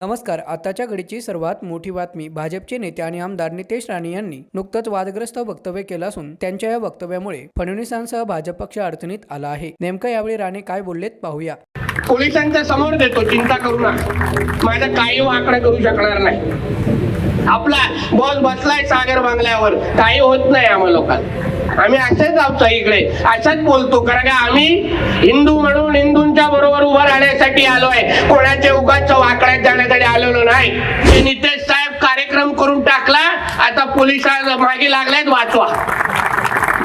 नमस्कार आताच्या घडीची सर्वात मोठी बातमी भाजपचे नेते आणि आमदार नितेश राणे यांनी नुकतंच वादग्रस्त वक्तव्य केलं असून त्यांच्या या वक्तव्यामुळे फडणवीसांसह भाजप पक्ष अडचणीत आला आहे. नेमकं यावेळी राणे काय बोललेत पाहूया. पोलिसांच्या समोर देतो चिंता करू नका. माझा काही वाकडा करू शकणार नाही. आपला बॉस बसलाय सागर बांगल्यावर. काही होत नाही आम्हा लोकांना आम्ही असेच आहोत इकडे असंच बोलतो. कारण का आम्ही हिंदू म्हणून हिंदूंच्या बरोबर उभं राहण्यासाठी आलोय. कोणाच्या उगाच वाकड्यात जाण्यासाठी आलेलो नाही. ते नितेश साहेब कार्यक्रम करून टाकला आता पोलीस मागे लागल्यात वाचवा.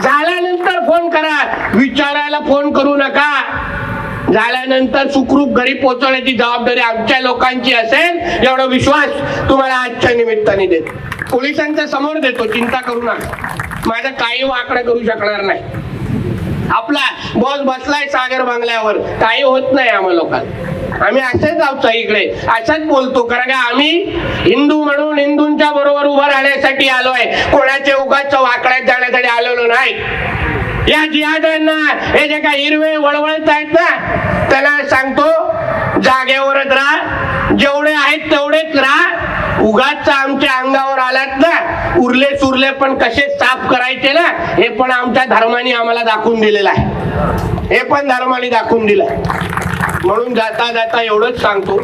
झाल्यानंतर फोन करा. विचारायला फोन करू नका. झाल्यानंतर सुखरूप घरी पोहोचवण्याची जबाबदारी आमच्या लोकांची असेल एवढा विश्वास तुम्हाला आजच्या निमित्ताने देतो. पोलिसांच्या समोर देतो चिंता करू नका. माझं काही वाकड करू शकणार नाही. आपला बॉस बसलाय सागर बांगल्यावर. काही होत नाही आम्हा लोकांना आम्ही असेच आहोत इकडे. असंच बोलतो. कारण का आम्ही हिंदू म्हणून हिंदूंच्या बरोबर उभं राहण्यासाठी आलोय. कोणाच्या उगाच वाकड्यात जाण्यासाठी आलेलो नाही. या जिहाद्यांना हे जे काही हिरवे वळवळत आहेत ना त्यांना सांगतो जागेवरच राहा. जेवढे आहेत तेवढेच राहा. उगाच आमच्या अंगावर आलात ना उरले सुरले पण कसे साफ करायचे ना हे पण आमच्या धर्माने आम्हाला दाखवून दिलेलं आहे. हे पण धर्माने दाखवून दिलं म्हणून जाता जाता एवढंच सांगतो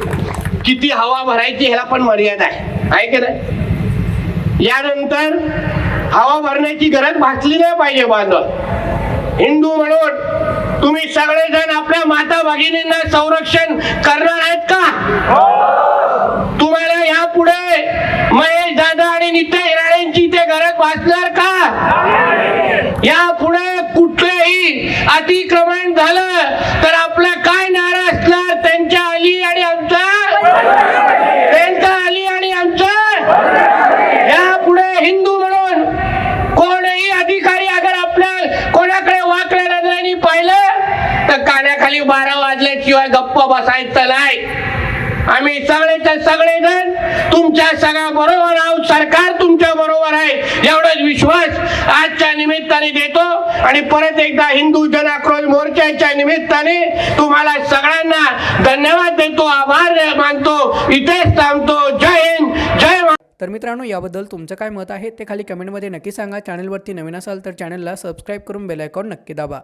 किती हवा भरायची ह्याला पण मर्यादा आहे. आहे की नाही? यानंतर हवा भरण्याची गरज भासली नाही पाहिजे बांधव. हिंदू म्हणून तुम्ही सगळेजण आपल्या माता भगिनींना संरक्षण करणार आहेत का? आणि नित्य राणेंची ते गरज वाचणार का? यापुढे कुठलेही अतिक्रमण झालं तर आपला काय नारा असणार? त्यांच्या अली आणि आमचा? त्यांचा अली आणि आमचा? या पुढे हिंदू म्हणून कोणही अधिकारी अगर आपल्या कोणाकडे वाकड्या नजरांनी पाहिलं तर कानाखाली बारा वाजल्याशिवाय गप्प बसायचं नाही. आम्ही सगळेच्या सगळेजण तुमच्या सगळ्या बरोबर आहोत. सरकार तुमच्या बरोबर आहे. एवढाच विश्वास आजच्या निमित्ताने देतो. आणि परत एकदा हिंदू जन आक्रोश मोर्चाच्या निमित्ताने तुम्हाला सगळ्यांना धन्यवाद देतो आभार मानतो इथेच थांबतो. जय हिंद जय तर मित्रांनो याबद्दल तुमचं काय मत आहे ते खाली कमेंटमध्ये नक्की सांगा. चॅनलवरती नवीन असाल तर चॅनलला सबस्क्राईब करून बेल आयकॉन नक्की दाबा.